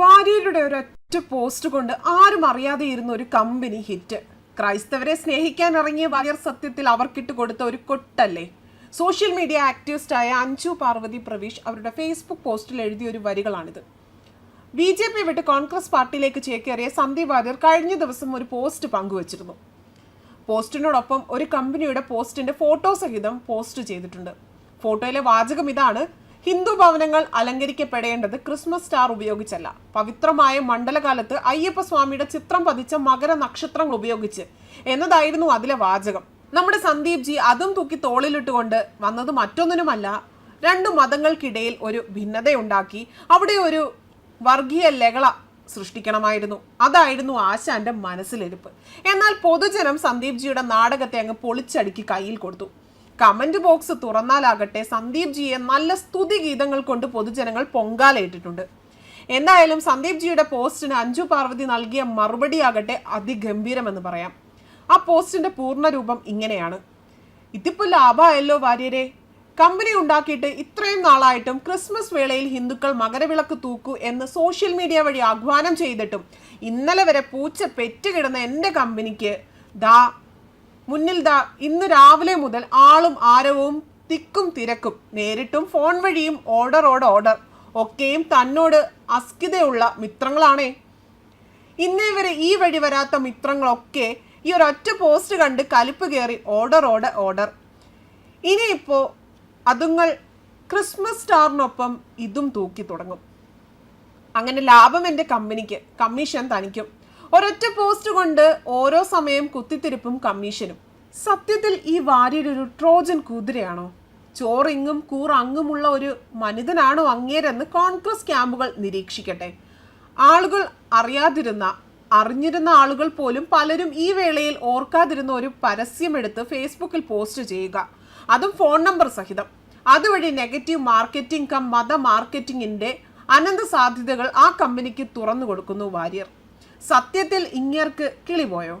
വാര്യരുടെ ഒരൊറ്റ പോസ്റ്റ് കൊണ്ട് ആരും അറിയാതെ ഇരുന്ന ഒരു കമ്പനി ഹിറ്റ്. ക്രൈസ്തവരെ സ്നേഹിക്കാൻ ഇറങ്ങിയ വാര്യർ സത്യത്തിൽ അവർക്കിട്ട് കൊടുത്ത ഒരു കൊട്ടല്ലേ? സോഷ്യൽ മീഡിയ ആക്ടിവിസ്റ്റായ അഞ്ചു പാർവതി പ്രവീഷ് അവരുടെ ഫേസ്ബുക്ക് പോസ്റ്റിൽ എഴുതിയ ഒരു വരികളാണിത്. ബി ജെ പി വിട്ട് കോൺഗ്രസ് പാർട്ടിയിലേക്ക് ചേക്കേറിയ സന്ദീപ് വാര്യർ കഴിഞ്ഞ ദിവസം ഒരു പോസ്റ്റ് പങ്കുവച്ചിരുന്നു. പോസ്റ്റിനോടൊപ്പം ഒരു കമ്പനിയുടെ പോസ്റ്റിന്റെ ഫോട്ടോ സഹിതം പോസ്റ്റ് ചെയ്തിട്ടുണ്ട്. ഫോട്ടോയിലെ വാചകം ഇതാണ് ഹിന്ദു ഭവനങ്ങൾ അലങ്കരിക്കപ്പെടേണ്ടത് ക്രിസ്മസ് സ്റ്റാർ ഉപയോഗിച്ചല്ല. പവിത്രമായ മണ്ഡലകാലത്ത് അയ്യപ്പസ്വാമിയുടെ ചിത്രം പതിച്ച മകര നക്ഷത്രങ്ങൾ ഉപയോഗിച്ച് എന്നതായിരുന്നു അതിലെ വാചകം. നമ്മുടെ സന്ദീപ് ജി അതും തൂക്കി തോളിലിട്ടുകൊണ്ട് വന്നത് മറ്റൊന്നിനുമല്ല രണ്ടു മതങ്ങൾക്കിടയിൽ ഒരു ഭിന്നതയുണ്ടാക്കി അവിടെ ഒരു വർഗീയ ലഹള സൃഷ്ടിക്കണമായിരുന്നു. അതായിരുന്നു ആശാന്റെ മനസ്സിലിരിപ്പ്. എന്നാൽ പൊതുജനം സന്ദീപ് ജിയുടെ നാടകത്തെ അങ്ങ് പൊളിച്ചടുക്കി കയ്യിൽ കൊടുത്തു. കമന്റ് ബോക്സ് തുറന്നാലാകട്ടെ സന്ദീപ് ജിയെ നല്ല സ്തുതി ഗീതങ്ങൾ കൊണ്ട് പൊതുജനങ്ങൾ പൊങ്കാലയിട്ടിട്ടുണ്ട്. എന്തായാലും സന്ദീപ് ജിയുടെ പോസ്റ്റിന് അഞ്ജു പാർവതി നൽകിയ മറുപടിയാകട്ടെ അതിഗംഭീരമെന്ന് പറയാം. ആ പോസ്റ്റിന്റെ പൂർണരൂപം ഇങ്ങനെയാണ്. ഇതിപ്പോ ലാഭമായല്ലോ വാര്യരെ. കമ്പനി ഉണ്ടാക്കിയിട്ട് ഇത്രയും നാളായിട്ടും ക്രിസ്മസ് വേളയിൽ ഹിന്ദുക്കൾ മകരവിളക്ക് തൂക്കൂ എന്ന് സോഷ്യൽ മീഡിയ വഴി ആഹ്വാനം ചെയ്തിട്ടും ഇന്നലെ വരെ പൂച്ച പെറ്റുകിടന്ന എന്റെ കമ്പനിക്ക് ദാ മുന്നിൽ ദാ ഇന്ന് രാവിലെ മുതൽ ആളും ആരവും തിക്കും തിരക്കും. നേരിട്ടും ഫോൺ വഴിയും ഓർഡറോട് ഓർഡർ. ഒക്കെയും തന്നോട് അസ്കിതയുള്ള മിത്രങ്ങളാണേ. ഇന്നേ വരെ ഈ വഴി വരാത്ത മിത്രങ്ങളൊക്കെ ഈ ഒരൊറ്റ പോസ്റ്റ് കണ്ട് കലിപ്പ് കയറി ഓർഡറോട് ഓർഡർ. ഇനിയിപ്പോൾ അതുങ്ങൾ ക്രിസ്മസ് സ്റ്റാറിനൊപ്പം ഇതും തൂക്കി തുടങ്ങും. അങ്ങനെ ലാഭം എന്റെ കമ്പനിക്ക് കമ്മീഷൻ തനിക്കും. ഒരൊറ്റ പോസ്റ്റ് കൊണ്ട് ഓരോ സമയം കുത്തിത്തിരിപ്പും കമ്മീഷനും. സത്യത്തിൽ ഈ വാര്യരൊരു ട്രോജൻ കുതിരയാണോ? ചോറിങ്ങും കൂറങ്ങുമുള്ള ഒരു മനിതനാണോ അങ്ങേരെന്ന് കോൺഗ്രസ് ക്യാമ്പുകൾ നിരീക്ഷിക്കട്ടെ. ആളുകൾ അറിയാതിരുന്ന അറിഞ്ഞിരുന്ന ആളുകൾ പോലും പലരും ഈ വേളയിൽ ഓർക്കാതിരുന്ന ഒരു പരസ്യമെടുത്ത് ഫേസ്ബുക്കിൽ പോസ്റ്റ് ചെയ്യുക. അതും ഫോൺ നമ്പർ സഹിതം. അതുവഴി നെഗറ്റീവ് മാർക്കറ്റിംഗ് കം മത മാർക്കറ്റിംഗിന്റെ അനന്ത സാധ്യതകൾ ആ കമ്പനിക്ക് തുറന്നു കൊടുക്കുന്നു വാര്യർ. സത്യത്തിൽ ഇങ്ങേർക്ക് കിളിപോയോ?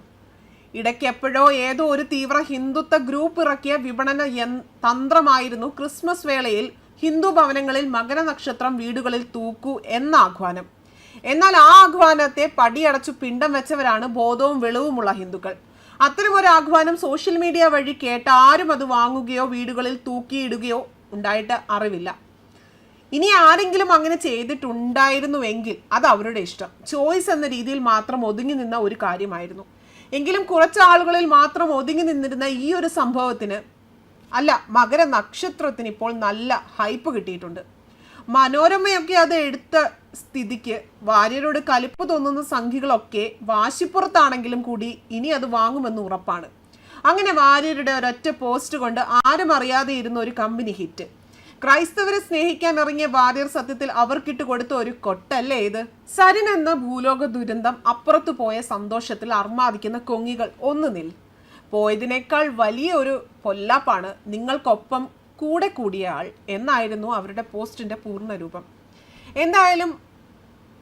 ഇടയ്ക്ക് എപ്പോഴോ ഏതോ ഒരു തീവ്ര ഹിന്ദുത്വ ഗ്രൂപ്പ് ഇറക്കിയ വിപണന തന്ത്രമായിരുന്നു ക്രിസ്മസ് വേളയിൽ ഹിന്ദു ഭവനങ്ങളിൽ മകര നക്ഷത്രം വീടുകളിൽ തൂക്കൂ എന്ന ആഹ്വാനം. എന്നാൽ ആ ആഹ്വാനത്തെ പടിയടച്ചു പിണ്ടം വെച്ചവരാണ് ബോധവും വെളിവുമുള്ള ഹിന്ദുക്കൾ. അത്തരമൊരു ആഹ്വാനം സോഷ്യൽ മീഡിയ വഴി കേട്ട് ആരും അത് വാങ്ങുകയോ വീടുകളിൽ തൂക്കിയിടുകയോ ഉണ്ടായിട്ട് അറിവില്ല. ഇനി ആരെങ്കിലും അങ്ങനെ ചെയ്തിട്ടുണ്ടായിരുന്നുവെങ്കിൽ അത് അവരുടെ ഇഷ്ടം. ചോയ്സ് എന്ന രീതിയിൽ മാത്രം ഒതുങ്ങി നിന്ന ഒരു കാര്യമായിരുന്നു. എങ്കിലും കുറച്ച് ആളുകളിൽ മാത്രം ഒതുങ്ങി നിന്നിരുന്ന ഈ ഒരു സംഭവത്തിന് അല്ല മകര നക്ഷത്രത്തിന് ഇപ്പോൾ നല്ല ഹൈപ്പ് കിട്ടിയിട്ടുണ്ട്. മനോരമയൊക്കെ അത് എടുത്ത സ്ഥിതിക്ക് വാര്യരോട് കലിപ്പ് തോന്നുന്ന സംഖ്യകളൊക്കെ വാശിപ്പുറത്താണെങ്കിലും കൂടി ഇനി അത് വാങ്ങുമെന്ന് ഉറപ്പാണ്. അങ്ങനെ വാര്യരുടെ ഒരൊറ്റ പോസ്റ്റ് കൊണ്ട് ആരും അറിയാതെ ഇരുന്ന ഒരു കമ്പനി ഹിറ്റ് ക്രൈസ്തവരെ സ്നേഹിക്കാൻ ഇറങ്ങിയ വാര്യർ സത്യത്തിൽ അവർക്കിട്ട് കൊടുത്ത ഒരു കൊട്ടല്ലേ ഇത്? സരിൻ എന്ന ഭൂലോക ദുരന്തം അപ്പുറത്തു പോയ സന്തോഷത്തിൽ അർമാദിക്കുന്ന കൊങ്ങികൾ ഒന്ന് നിൽ. പോയതിനേക്കാൾ വലിയ ഒരു പൊല്ലാപ്പാണ് നിങ്ങൾക്കൊപ്പം കൂടെ കൂടിയ ആൾ എന്നായിരുന്നു അവരുടെ പോസ്റ്റിന്റെ പൂർണരൂപം. എന്തായാലും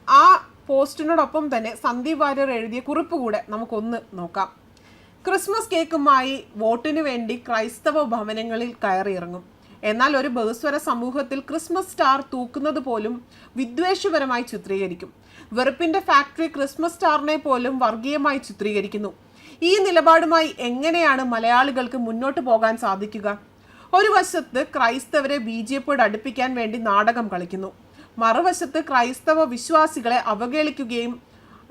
ആ പോസ്റ്റിനോടൊപ്പം തന്നെ സന്ദീപ് വാര്യർ എഴുതിയ കുറിപ്പ് കൂടെ നമുക്കൊന്ന് നോക്കാം. ക്രിസ്മസ് കേക്കുമായി വോട്ടിനു വേണ്ടി ക്രൈസ്തവ ഭവനങ്ങളിൽ കയറിയിറങ്ങും. എന്നാൽ ഒരു ബഹുസ്വര സമൂഹത്തിൽ ക്രിസ്മസ് സ്റ്റാർ തൂക്കുന്നത് പോലും വിദ്വേഷപരമായി ചിത്രീകരിക്കും. വെറുപ്പിന്റെ ഫാക്ടറി ക്രിസ്മസ് സ്റ്റാറിനെ പോലും വർഗീയമായി ചിത്രീകരിക്കുന്നു. ഈ നിലപാടുമായി എങ്ങനെയാണ് മലയാളികൾക്ക് മുന്നോട്ട് പോകാൻ സാധിക്കുക? ഒരു വശത്ത് ക്രൈസ്തവരെ ബി ജെ പിയോട് അടുപ്പിക്കാൻ വേണ്ടി നാടകം കളിക്കുന്നു. മറുവശത്ത് ക്രൈസ്തവ വിശ്വാസികളെ അവഗണിക്കുകയും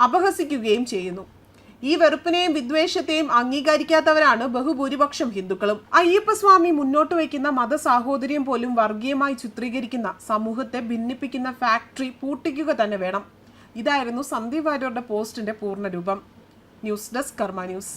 അപഹസിക്കുകയും ചെയ്യുന്നു. ഈ വെറുപ്പിനെയും വിദ്വേഷത്തെയും അംഗീകരിക്കാത്തവരാണ് ബഹുഭൂരിപക്ഷം ഹിന്ദുക്കളും. അയ്യപ്പസ്വാമി മുന്നോട്ട് വയ്ക്കുന്ന മതസാഹോദര്യം പോലും വർഗീയമായി ചിത്രീകരിക്കുന്ന സമൂഹത്തെ ഭിന്നിപ്പിക്കുന്ന ഫാക്ടറി പൂട്ടിക്കുക തന്നെ വേണം. ഇതായിരുന്നു സന്ദീപ് വാര്യരുടെ പോസ്റ്റിന്റെ പൂർണരൂപം ന്യൂസ് ഡെസ്ക് കർമ്മ ന്യൂസ്.